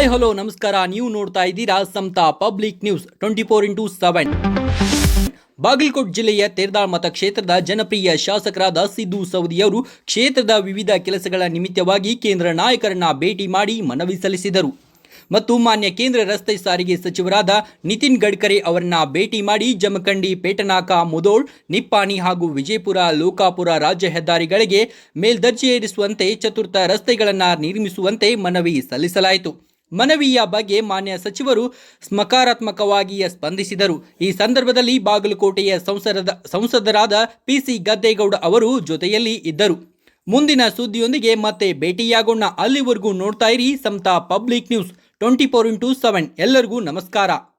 Hi hello ನಮಸ್ಕಾರ. ನೀವು ನೋಡ್ತಾ ಇದ್ದೀರಾ Samata public news twenty four into seven Bagalkot ಜಿಲ್ಲೆಯ ತೇರ್ದಾಳ್ ಮತಕ್ಷೇತ್ರದ ಜನಪ್ರಿಯ ಶಾಸಕರಾದ ಸಿದ್ದು ಸವದಿಯವರು ಕ್ಷೇತ್ರದ ವಿವಿಧ ಕೆಲಸಗಳ ನಿಮಿತ್ತವಾಗಿ ಕೇಂದ್ರ ನಾಯಕರನ್ನ ಭೇಟಿ ಮಾಡಿ ಮನವಿ ಸಲ್ಲಿಸಿದರು. ಮತ್ತು ಮಾನ್ಯ ಕೇಂದ್ರ ರಸ್ತೆ ಸಾರಿಗೆ ಸಚಿವರಾದ ನಿತಿನ್ ಗಡ್ಕರಿ ಅವರನ್ನ ಭೇಟಿ ಮಾಡಿ ಜಮಖಂಡಿ, ಪೇಟನಾಕ, ಮುದೋಳ್, ನಿಪ್ಪಾಣಿ ಹಾಗೂ ವಿಜಯಪುರ, ಲೋಕಾಪುರ ರಾಜ್ಯ ಹೆದ್ದಾರಿಗಳಿಗೆ ಮೇಲ್ದರ್ಜೆಯೇರಿಸುವಂತೆ ಚತುರ್ಥ ರಸ್ತೆಗಳನ್ನು ನಿರ್ಮಿಸುವಂತೆ ಮನವಿ ಸಲ್ಲಿಸಲಾಯಿತು. ಮನವಿಯ ಬಗ್ಗೆ ಮಾನ್ಯ ಸಚಿವರು ಸ್ಮಕಾರಾತ್ಮಕವಾಗಿ ಸ್ಪಂದಿಸಿದರು. ಈ ಸಂದರ್ಭದಲ್ಲಿ ಬಾಗಲಕೋಟೆಯ ಸಂಸದ ಸಂಸದರಾದ ಪಿಸಿ ಗದ್ದೇಗೌಡ ಅವರು ಜೊತೆಯಲ್ಲಿ ಇದ್ದರು. ಮುಂದಿನ ಸುದ್ದಿಯೊಂದಿಗೆ ಮತ್ತೆ ಭೇಟಿಯಾಗೋಣ. ಅಲ್ಲಿವರೆಗೂ ನೋಡ್ತಾ ಇರಿ Samata public news. Twenty four into seven. ಎಲ್ಲರಿಗೂ ನಮಸ್ಕಾರ.